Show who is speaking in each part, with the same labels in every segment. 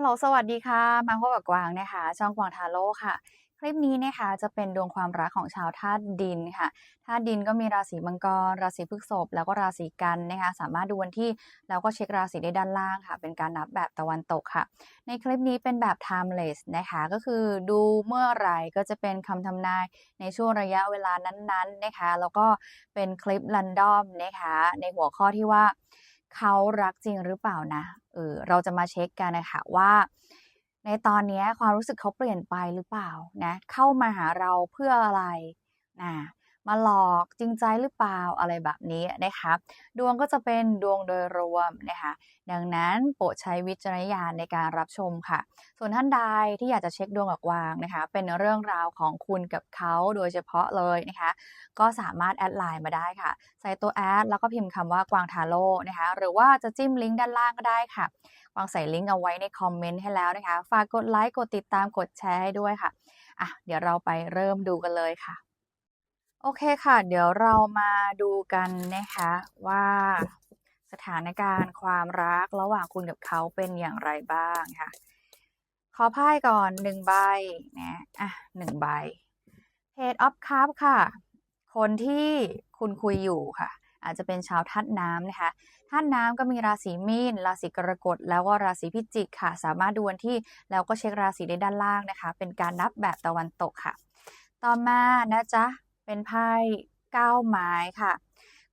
Speaker 1: ฮัลโหล สวัสดีค่ะ มาพบกับกวางนะคะ ช่องกวางทาโร่ค่ะ คลิปนี้นะคะจะเป็นดวงความรักของชาวธาตุดินค่ะ ธาตุดินก็มีราศีมังกร ราศีพฤษภ แล้วก็ราศีกันนะคะ สามารถดูวันที่แล้วก็เช็คราศีได้ด้านล่างค่ะ เป็นการนับแบบตะวันตกค่ะ ในคลิปนี้เป็นแบบ timeless นะคะ ก็คือดูเมื่อไหร่ก็จะเป็นคำทำนายในช่วงระยะเวลานั้นๆนะคะ แล้วก็เป็นคลิปรันดอมนะคะ ในหัวข้อที่ว่า เขารักจริงหรือเปล่านะเออเราจะมาเช็คกันนะคะว่า ในตอนนี้ความรู้สึกเขาเปลี่ยนไปหรือเปล่านะเข้ามาหาเราเพื่ออะไรนะ มาหลอกจริงใจหรือเปล่าอะไรแบบนี้นะคะดวงก็จะเป็นดวงโดยรวมนะคะดังนั้นโปรดใช้วิจารณญาณในการรับชมค่ะ ส่วนท่านใดที่อยากจะเช็คดวงกับวางนะคะ เป็นเรื่องราวของคุณกับเขาโดยเฉพาะเลยนะคะ ก็สามารถแอดไลน์มาได้ค่ะ ใส่ตัวแอดแล้วก็พิมพ์คำว่ากวางทาโร่นะคะ หรือว่าจะจิ้มลิงก์ด้านล่างก็ได้ค่ะวางใส่ลิงก์เอาไว้ในคอมเมนต์ให้แล้วนะคะ ฝากกดไลค์กดติดตามกดแชร์ให้ด้วยค่ะอะเดี๋ยวเราไปเริ่มดูกันเลยค่ะ โอเคค่ะ เดี๋ยวเรามาดูกันนะคะว่าสถานการณ์ความรักระหว่างคุณกับเขาเป็นอย่างไรบ้างค่ะ ขอไพ่ก่อนหนึ่งใบนะอะหนึ่งใบ Page of Cup ค่ะ คนที่คุณคุยอยู่ค่ะ อาจจะเป็นชาวธาตุน้ำนะคะธาตุน้ำก็มีราศีมีน ราศีกรกฎแล้วก็ราศีพิจิกค่ะ สามารถดูวันที่แล้วก็เช็คราศีได้ด้านล่างนะคะ เป็นการนับแบบตะวันตกค่ะ ต่อมานะจ๊ะ เป็นไพ่เก้าไม้ค่ะ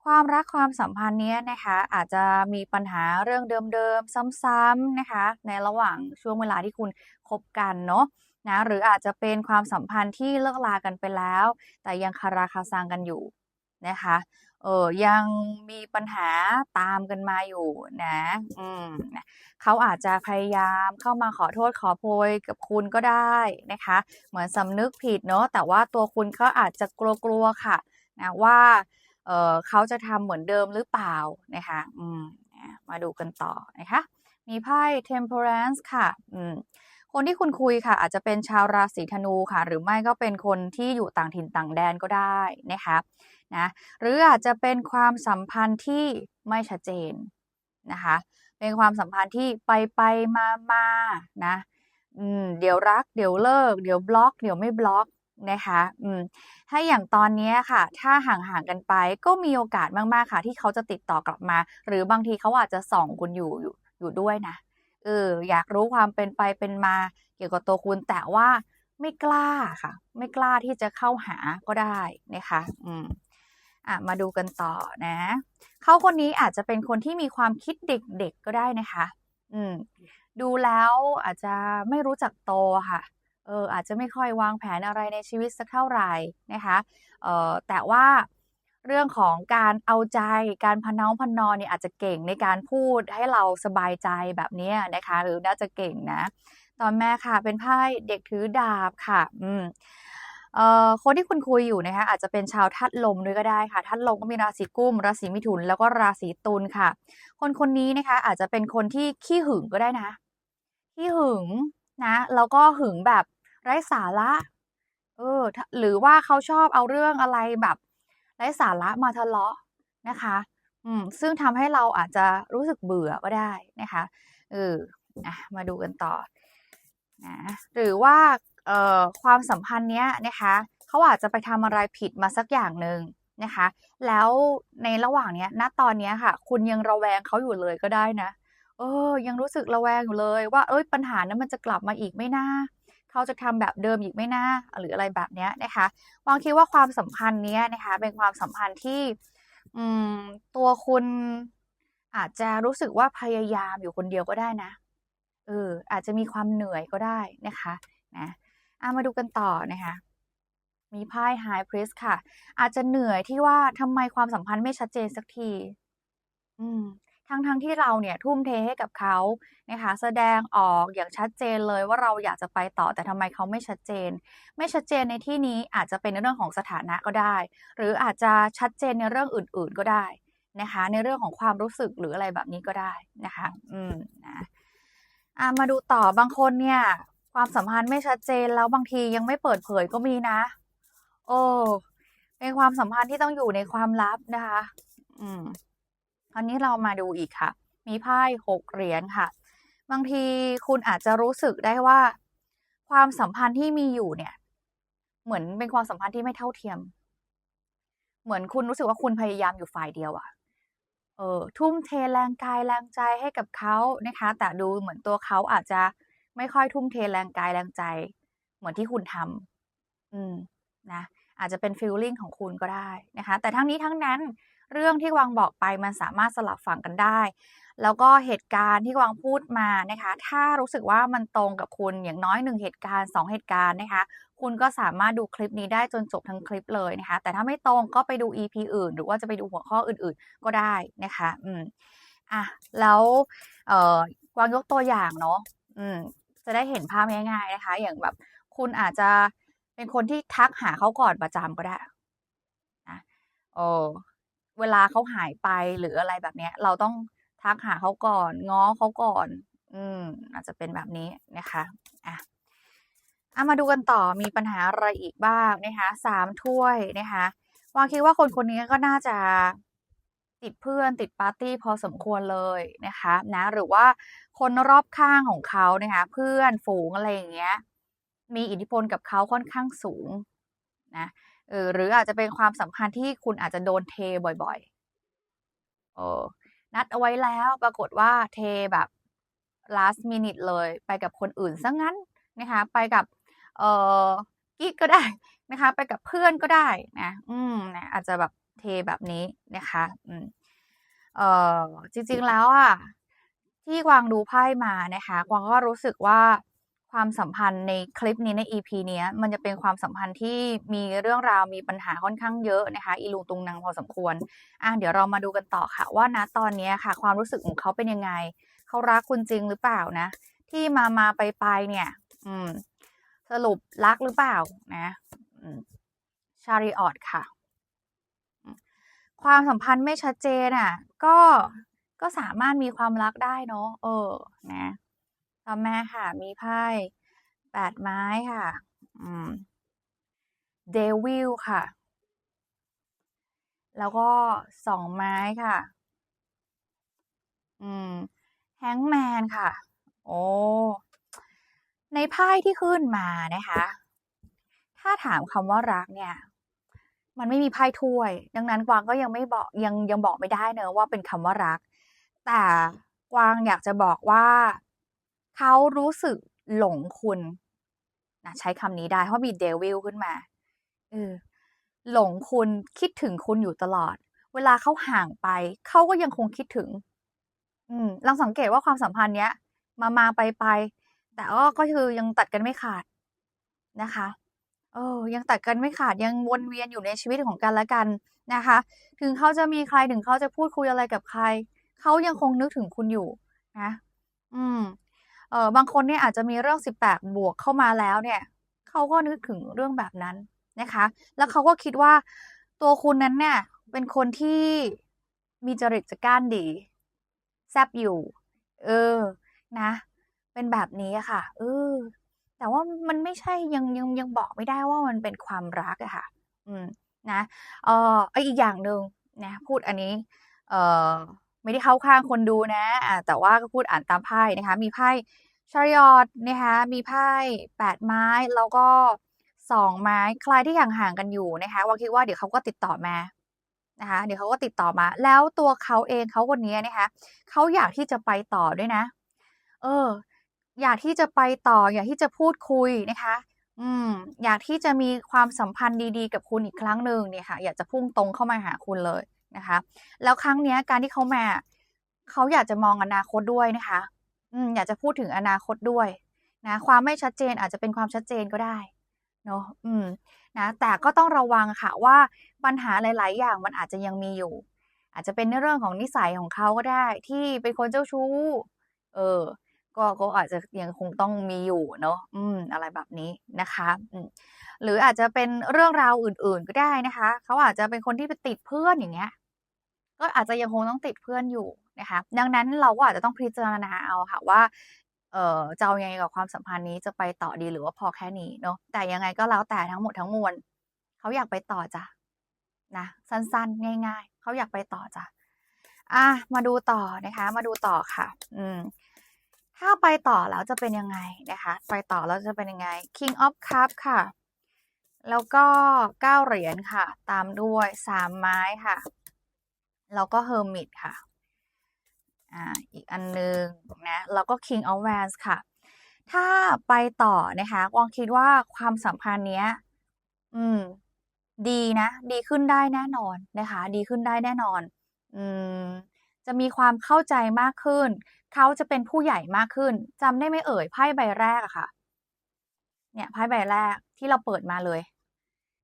Speaker 1: ความรักความสัมพันธ์เนี้ยนะคะอาจจะมีปัญหาเรื่องเดิมๆ ซ้ำๆนะคะ ในระหว่างช่วงเวลาที่คุณคบกันเนาะนะหรืออาจจะเป็นความสัมพันธ์ที่เลิกลากันไปแล้ว แต่ยังคาราคาซังกันอยู่นะคะ เออยังมีปัญหาตามกันมาอยู่นะ อืมนะเขาอาจจะพยายามเข้ามาขอโทษขอโพยกับคุณก็ได้นะคะ เหมือนสำนึกผิดเนาะแต่ว่าตัวคุณก็อาจจะกลัวๆค่ะนะว่าเออเขาจะทำเหมือนเดิมหรือเปล่านะคะอืมนะมาดูกันต่อนะคะ มีไพ่ temperance ค่ะอืมคนที่คุณคุยค่ะ อาจจะเป็นชาวราศีธนูค่ะ หรือไม่ก็เป็นคนที่อยู่ต่างถิ่นต่างแดนก็ได้นะคะ นะหรืออาจจะเป็นความสัมพันธ์ที่ไม่ชัดเจนนะคะเป็นความสัมพันธ์ที่ไปไปมามานะอืมเดี๋ยวรัก เดี๋ยวเลิก เดี๋ยวบล็อก เดี๋ยวไม่บล็อกนะคะอืมถ้าอย่างตอนนี้ค่ะ ถ้าห่างๆกันไปก็มีโอกาสมากๆค่ะ ที่เขาจะติดต่อกลับมา หรือบางทีเขาอาจจะส่องคุณอยู่อยู่อยู่ด้วยนะเอออยากรู้ความเป็นไปเป็นมาเกี่ยวกับตัวคุณแต่ว่าไม่กล้าค่ะ ไม่กล้าที่จะเข้าหาก็ได้นะคะ อืม อะมาดูกันต่อนะเขาคนนี้อาจจะเป็นคนที่มีความคิดเด็กๆก็ได้นะคะ อืม ดูแล้วอาจจะไม่รู้จักโตค่ะ เอออาจจะไม่ค่อยวางแผนอะไรในชีวิตสักเท่าไหร่นะคะเออแต่ว่าเรื่องของการเอาใจการพะเนาพนอนเนี่ยอาจจะเก่งในการพูดให้เราสบายใจแบบนี้นะคะ หรือน่าจะเก่งนะ ตอนแม่ค่ะเป็นไพ่เด็กถือดาบค่ะ อืม เอ่อคนที่คุณคุยอยู่นะคะอาจจะเป็นชาวธาตุลมด้วยก็ได้ค่ะธาตุลมก็มีราศีกุมราศีมิถุน แล้วก็ราศีตุลค่ะ คนคนนี้นะคะอาจจะเป็นคนที่ขี้หึงก็ได้นะขี้หึงนะแล้วก็หึงแบบไร้สาระเออหรือว่าเขาชอบเอาเรื่องอะไรแบบไร้สาระมาทะเลาะนะคะอืมซึ่งทำให้เราอาจจะรู้สึกเบื่อก็ได้นะคะเออนะมาดูกันต่อนะหรือว่า ความสัมพันธ์เนี้ยนะคะเขาอาจจะไปทำอะไรผิดมาสักอย่างหนึ่งนะคะ แล้วในระหว่างเนี้ยณตอนเนี้ยค่ะ คุณยังระแวงเขาอยู่เลยก็ได้นะเออ ยังรู้สึกระแวงอยู่เลย ว่าเอ้ยปัญหานั้นมันจะกลับมาอีกไม่น่าเขาจะทำแบบเดิมอีกไม่น่าหรืออะไรแบบเนี้ยนะคะวางคิดว่าความสัมพันธ์เนี้ยนะคะ เป็นความสัมพันธ์ที่ อืม ตัวคุณอาจจะรู้สึกว่าพยายามอยู่คนเดียวก็ได้นะเอออาจจะมีความเหนื่อยก็ได้นะคะนะ อามาดูกันต่อนะคะ มีไพ่ High Priest ค่ะ อาจจะเหนื่อยที่ว่าทำไมความสัมพันธ์ไม่ชัดเจนสักที อืมทั้งทั้งที่เราเนี่ยทุ่มเทให้กับเขานะคะแสดงออกอย่างชัดเจนเลยว่าเราอยากจะไปต่อแต่ทำไมเขาไม่ชัดเจน ไม่ชัดเจนในที่นี้อาจจะเป็นในเรื่องของสถานะก็ได้ หรืออาจจะชัดเจนในเรื่องอื่น ๆก็ได้นะคะ ในเรื่องของความรู้สึกหรืออะไรแบบนี้ก็ได้นะคะ อืมนะมาดูต่อบางคนเนี่ย ความสัมพันธ์ไม่ชัดเจนแล้วบางทียังไม่เปิดเผยก็มีนะ โอ้เป็นความสัมพันธ์ที่ต้องอยู่ในความลับนะคะ อืมคราวนี้เรามาดูอีกค่ะ มีไพ่หกเหรียญค่ะ บางทีคุณอาจจะรู้สึกได้ว่า ความสัมพันธ์ที่มีอยู่เนี่ย เหมือนเป็นความสัมพันธ์ที่ไม่เท่าเทียม เหมือนคุณรู้สึกว่าคุณพยายามอยู่ฝ่ายเดียวอะเออทุ่มเทแรงกายแรงใจให้กับเขานะคะ แต่ดูเหมือนตัวเขาอาจจะ ไม่ค่อยทุ่มเทแรงกายแรงใจ เหมือนที่คุณทำอืมนะอาจจะเป็นฟีลลิ่งของคุณก็ได้นะคะ แต่ทั้งนี้ทั้งนั้นเรื่องที่วางบอกไปมันสามารถสลับฝั่งกันได้ แล้วก็เหตุการณ์ที่วางพูดมานะคะ ถ้ารู้สึกว่ามันตรงกับคุณอย่างน้อย1เหตุการณ์2เหตุการณ์นะคะ คุณก็สามารถดูคลิปนี้ได้จนจบทั้งคลิปเลยนะคะ แต่ถ้าไม่ตรงก็ไปดู EP อื่น หรือว่าจะไปดูหัวข้ออื่นๆ ก็ได้นะคะ อืมอะแล้วเอ่อวางยกตัวอย่างเนาะอืม จะได้เห็นภาพง่ายๆนะคะ อย่างแบบ คุณอาจจะเป็นคนที่ทักหาเขาก่อนประจำก็ได้นะเออเวลาเขาหายไปหรืออะไรแบบเนี้ย เราต้องทักหาเขาก่อน ง้อเขาก่อน อืม อาจจะเป็นแบบนี้นะคะอะอะมาดูกันต่อมีปัญหาอะไรอีกบ้างนะคะ3ถ้วยนะคะวางคิดว่าคนคนนี้ก็น่าจะติดเพื่อนติดปาร์ตี้พอสมควรเลยนะคะนะหรือว่า คนรอบข้างของเขานะคะ เพื่อนฝูงอะไรอย่างเงี้ย มีอิทธิพลกับเขาค่อนข้างสูงนะเออหรืออาจจะเป็นความสัมพันธ์ที่คุณอาจจะโดนเทบ่อยๆเออนัดเอาไว้แล้วปรากฏว่าเทแบบ last minute เลยไปกับคนอื่นเสียงั้นนะคะ ไปกับ เออกิ๊กก็ได้นะคะ ไปกับเพื่อนก็ได้นะ อืมนะอาจจะแบบเทแบบนี้นะคะ อืมเออจริงๆแล้วอะ ที่กวางดูไพ่มานะคะกวางก็รู้สึกว่าความสัมพันธ์ในคลิปนี้ใน EP เนี้ยมันจะเป็นความสัมพันธ์ที่มีเรื่องราวมีปัญหาค่อนข้างเยอะนะคะ อีลุงตุงนังพอสมควรอะเดี๋ยวเรามาดูกันต่อค่ะ ว่าณตอนนี้ค่ะ ความรู้สึกของเขาเป็นยังไง เขารักคุณจริงหรือเปล่านะ ที่มาๆไปๆเนี่ย อืม สรุปรักหรือเปล่านะอืม Chariot ค่ะ ความสัมพันธ์ไม่ชัดเจนอะ ก็ ก็สามารถมีความรักได้เนาะเออ นะต่อมาค่ะ มีไพ่8ไม้ค่ะ อืม Devil ค่ะ แล้วก็2ไม้ค่ะ อืม Hangman ค่ะ โอ้ในไพ่ที่ขึ้นมานะคะ ถ้าถามคำว่ารักเนี่ย มันไม่มีไพ่ถ้วย ดังนั้นกวางก็ยังไม่บอกยังยังบอกไม่ได้เนาะว่าเป็นคำว่ารัก แต่กวางอยากจะบอกว่า เขารู้สึกหลงคุณนะใช้คำนี้ได้เพราะมี Devil ขึ้นมาเออหลงคุณคิดถึงคุณอยู่ตลอด เวลาเขาห่างไป เขาก็ยังคงคิดถึง อืมลองสังเกตว่าความสัมพันธ์เนี้ย มาๆไปๆแต่ก็คือยังตัดกันไม่ขาดนะคะเออยังตัดกันไม่ขาดยังวนเวียนอยู่ในชีวิตของกันและกันนะคะ ถึงเขาจะมีใครถึงเขาจะพูดคุยอะไรกับใคร เขายังคงนึกถึงคุณอยู่นะ อืม เออบางคนเนี่ยอาจจะมีเรื่อง18บแปดบวกเข้ามาแล้วเนี่ยเขาก็นึกถึงเรื่องแบบนั้นนะคะ แล้วเขาก็คิดว่าตัวคุณนั้นเนี่ย เป็นคนที่มีจริตจักร้านดี แซบอยู่ เออ นะ เป็นแบบนี้อะค่ะ เออ แต่ว่ามันไม่ใช่ยังยังยังบอกไม่ได้ว่ามันเป็นความรักอะค่ะ อืม นะ เออเอออีกอย่างหนึ่งนะ พูดอันนี้ เออ ไม่ได้เข้าข้างคนดูนะอ่าแต่ว่าก็พูดอ่านตามไพ่นะคะ มีไพ่ Chariot นะคะมีไพ่8ไม้แล้วก็2ไม้ใครที่ห่างๆกันอยู่นะคะกวางคิดว่าเดี๋ยวเขาก็ติดต่อมานะคะเดี๋ยวเขาก็ติดต่อมา แล้วตัวเขาเองเขาคนนี้นะคะเขาอยากที่จะไปต่อด้วยนะ เออ อยากที่จะไปต่อ อยากที่จะพูดคุยนะคะ อืม อยากที่จะมีความสัมพันธ์ดีๆ กับคุณอีกครั้งหนึ่งเนี่ยค่ะ อยากจะพุ่งตรงเข้ามาหาคุณเลย นะคะ แล้วครั้งนี้การที่เขามาเขาอยากจะมองอนาคตด้วยนะคะ อืมอยากจะพูดถึงอนาคตด้วยนะความไม่ชัดเจนอาจจะเป็นความชัดเจนก็ได้เนาะอืมนะแต่ก็ต้องระวังค่ะว่าปัญหาหลาย ๆ อย่างมันอาจจะยังมีอยู่ อาจจะเป็นในเรื่องของนิสัยของเขาก็ได้ ที่เป็นคนเจ้าชู้ เออ ก็ก็อาจจะยังคงต้องมีอยู่เนาะอืม อะไรแบบนี้นะคะอืมหรืออาจจะเป็นเรื่องราวอื่น ๆ ก็ได้นะคะ เขาอาจจะเป็นคนที่ไปติดเพื่อนอย่างเงี้ย ก็อาจจะยังคงต้องติดเพื่อนอยู่นะคะดังนั้นเราก็อาจจะต้องพิจารณาเอาค่ะว่าเอ่อจะเอายังไงกับความสัมพันธ์นี้จะไปต่อดีหรือว่าพอแค่นี้เนาะแต่ยังไงก็แล้วแต่ทั้งหมดทั้งมวลเขาอยากไปต่อจ้ะนะสั้นๆ ง่าย ๆเขาอยากไปต่อจ้ะอ่ามาดูต่อนะคะ มาดูต่อค่ะ อืมถ้าไปต่อแล้วจะเป็นยังไงนะคะ ไปต่อแล้วจะเป็นยังไง King of Cup ค่ะ แล้วก็เก้าเหรียญค่ะ ตามด้วยสามไม้ค่ะ แล้วก็ Hermit ค่ะอ่าอีกอันหนึงนะแล้วก็ King of Wands ค่ะ ถ้าไปต่อนะคะวางคิดว่าความสัมพันธ์เนี้ย อืม ดีนะ ดีขึ้นได้แน่นอนนะคะ ดีขึ้นได้แน่นอน อืม จะมีความเข้าใจมากขึ้น เขาจะเป็นผู้ใหญ่มากขึ้นจำได้ไหมเอ่ยไพ่ใบแรกอะค่ะ เนี่ยไพ่ใบแรกที่เราเปิดมาเลย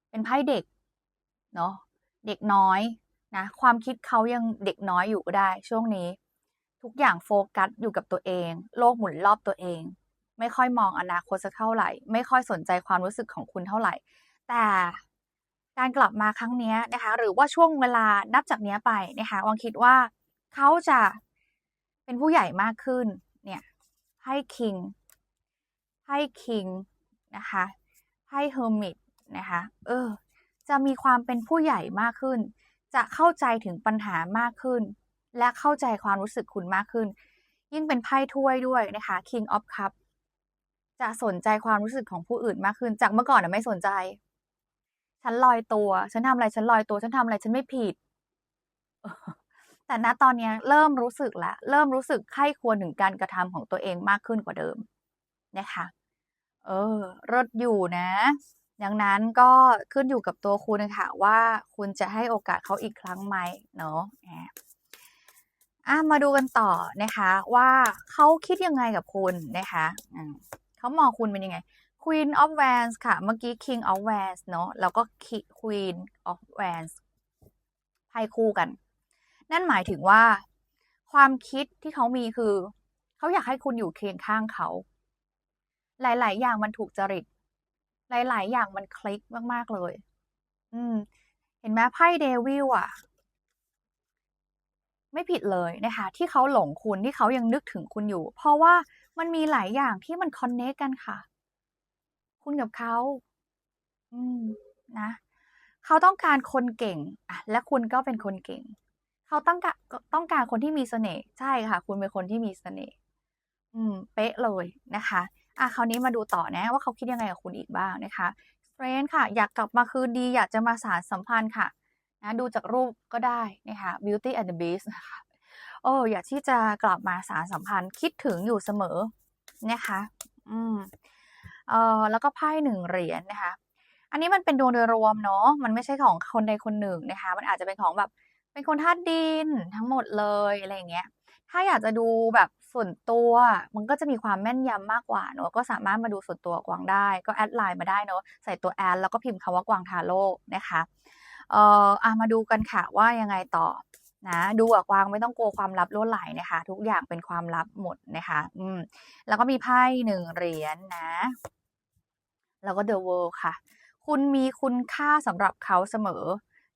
Speaker 1: เป็นไพ่เด็ก เนาะเด็กน้อย นะความคิดเขายังเด็กน้อยอยู่ก็ได้ ช่วงนี้ ทุกอย่างโฟกัสอยู่กับตัวเอง โลกหมุนรอบตัวเอง ไม่ค่อยมองอนาคตสักเท่าไหร่ ไม่ค่อยสนใจความรู้สึกของคุณเท่าไหร่ แต่การกลับมาครั้งนี้นะคะ หรือว่าช่วงเวลานับจากนี้ไปนะคะวังคิดว่าเขาจะเป็นผู้ใหญ่มากขึ้น เนี่ยไพ่คิงไพ่คิงนะคะไพ่เฮอร์มิตนะคะ เออ จะมีความเป็นผู้ใหญ่มากขึ้น จะเข้าใจถึงปัญหามากขึ้น และเข้าใจความรู้สึกคุณมากขึ้น ยิ่งเป็นไพ่ถ้วยด้วยนะคะ King of Cup จะสนใจความรู้สึกของผู้อื่นมากขึ้น จากเมื่อก่อนนะไม่สนใจ ฉันลอยตัว ฉันทำอะไร ฉันลอยตัว ฉันทำอะไร ฉันไม่ผิด แต่ณตอนนี้เริ่มรู้สึกแล้วเริ่มรู้สึกใคร่ควรถึงการกระทำของตัวเองมากขึ้นกว่าเดิมนะคะ เออรดอยู่นะ ดังนั้นก็ขึ้นอยู่กับตัวคุณค่ะว่าคุณจะให้โอกาสเขาอีกครั้งไหมเนาะอะอะมาดูกันต่อนะคะ ว่าเขาคิดยังไงกับคุณนะคะอืเขามองคุณเป็นยังไง Queen of Wands ค่ะ เมื่อกี้ King of Wands เนาะแล้วก็ Queen of Wands ไพ่คู่กัน นั่นหมายถึงว่า ความคิดที่เขามีคือ เขาอยากให้คุณอยู่เคียงข้างเขา หลาย ๆ อย่างมันถูกจริต หลาย ๆ อย่างมันคลิกมาก ๆ เลย อืม เห็นไหมไพ่เดวิลอะ ไม่ผิดเลยนะคะ ที่เขาหลงคุณที่เขายังนึกถึงคุณอยู่ เพราะว่ามันมีหลายอย่างที่มันคอนเนคกันค่ะ คุณกับเขา อืม นะเขาต้องการคนเก่งอะและคุณก็เป็นคนเก่ง เขาต้องการต้องการคนที่มีเสน่ห์ใช่ค่ะ คุณเป็นคนที่มีเสน่ห์อืม เป๊ะเลยนะคะ อะคราวนี้มาดูต่อนะว่าเขาคิดยังไงกับคุณอีกบ้างนะคะเฟรนค่ะ อยากกลับมาคืนดี อยากจะมาสานสัมพันธ์ค่ะนะดูจากรูปก็ได้นะคะ Beauty and the Beast นะคะโอ้อยากที่จะกลับมาสานสัมพันธ์คิดถึงอยู่เสมอนะคะ อืมเออแล้วก็ไพ่หนึ่งเหรียญนะคะ อันนี้มันเป็นดวงโดยรวมเนาะมันไม่ใช่ของคนใดคนหนึ่งนะคะ มันอาจจะเป็นของแบบเป็นคนธาตุดินทั้งหมดเลยอะไรอย่างเงี้ย ถ้าอยากจะดูแบบ ส่วนตัวมันก็จะมีความแม่นยำมากกว่าเนอะก็สามารถมาดูส่วนตัวกวางได้ ก็แอดไลน์มาได้เนอะใส่ตัวแอดแล้วก็พิมพ์คำว่ากวางทาโร่นะคะเอ่ออะมาดูกันค่ะว่ายังไงต่อนะดูกับกวางไม่ต้องกลัวความลับล่วไหลนะคะ ทุกอย่างเป็นความลับหมดนะคะ อืมแล้วก็มีไพ่หนึ่งเหรียญนะแล้วก็ The World ค่ะ คุณมีคุณค่าสำหรับเขาเสมอ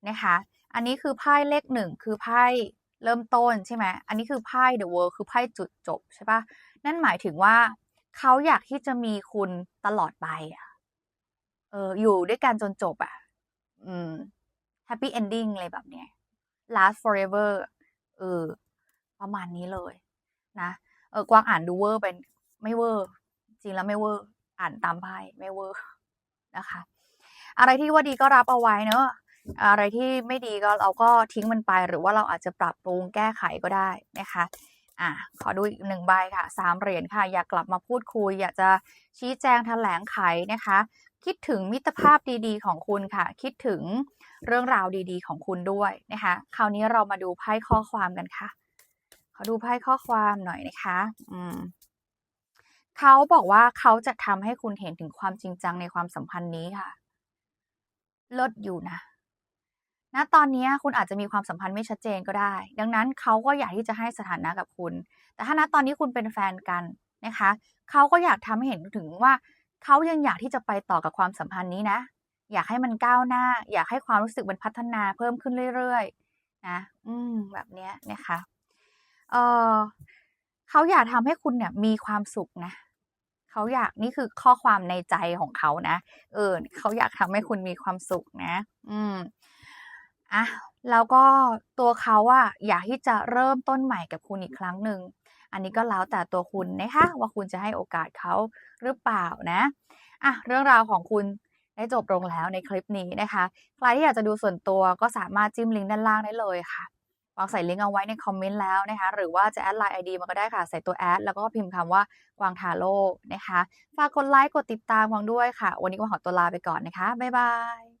Speaker 1: นะคะ อันนี้คือไพ่เลขหนึ่งคือไพ่ เริ่มต้นใช่ไหมอันนี้คือไพ่ The World คือไพ่จุดจบใช่ปะนั่นหมายถึงว่าเขาอยากที่จะมีคุณตลอดไปอะ เออ อยู่ด้วยกันจนจบอะ อืม Happy Ending อะไรแบบเนี้ย Last Forever เออ ประมาณนี้เลย นะ เออกวางอ่านดูเวอร์เป็นไม่เวอร์ จริงแล้วไม่เวอร์ อ่านตามไพ่ไม่เวอร์นะคะ อะไรที่ว่าดีก็รับเอาไว้เนอะ อะไรที่ไม่ดีก็เราก็ทิ้งมันไป หรือว่าเราอาจจะปรับปรุงแก้ไขก็ได้นะคะอะขอดูอีกหนึ่งใบค่ะสามเหรียญค่ะ อยากกลับมาพูดคุย อยากจะชี้แจงแถลงไขนะคะ คิดถึงมิตรภาพดีๆ ของคุณค่ะ คิดถึงเรื่องราวดีๆ ของคุณด้วยนะคะ คราวนี้เรามาดูไพ่ข้อความกันค่ะ ขอดูไพ่ข้อความหน่อยนะคะ อืมเขาบอกว่าเขาจะทำให้คุณเห็นถึงความจริงจังในความสัมพันธ์นี้ค่ะเลิศอยู่นะ ณตอนนี้คุณอาจจะมีความสัมพันธ์ไม่ชัดเจนก็ได้ ดังนั้นเขาก็อยากที่จะให้สถานะกับคุณ แต่ถ้าณตอนนี้คุณเป็นแฟนกันนะคะเขาก็อยากทำให้เห็นถึงว่าเขายังอยากที่จะไปต่อกับความสัมพันธ์นี้นะ อยากให้มันก้าวหน้า อยากให้ความรู้สึกมันพัฒนาเพิ่มขึ้นเรื่อยๆนะอืมแบบเนี้ยนะคะเออเขาอยากทำให้คุณเนี่ยมีความสุขนะเขาอยากนี่คือข้อความในใจของเขานะ เออเขาอยากทำให้คุณมีความสุขนะ อืม อะแล้วก็ตัวเขาอะอยากที่จะเริ่มต้นใหม่กับคุณอีกครั้งหนึ่ง อันนี้ก็แล้วแต่ตัวคุณนะคะว่าคุณจะให้โอกาสเขาหรือเปล่านะอะเรื่องราวของคุณได้จบลงแล้วในคลิปนี้นะคะใครที่อยากจะดูส่วนตัวก็สามารถจิ้มลิงก์ด้านล่างได้เลยค่ะวางใส่ลิงก์เอาไว้ในคอมเมนต์แล้วนะคะ หรือว่าจะแอดไลน์ไอดีมาก็ได้ค่ะ ใส่ตัวแอดแล้วก็พิมพ์คำว่ากวางทาโร่นะคะ ฝากกดไลค์กดติดตามกวางด้วยค่ะ วันนี้กวางขอตัวลาไปก่อนนะคะ บ๊ายบาย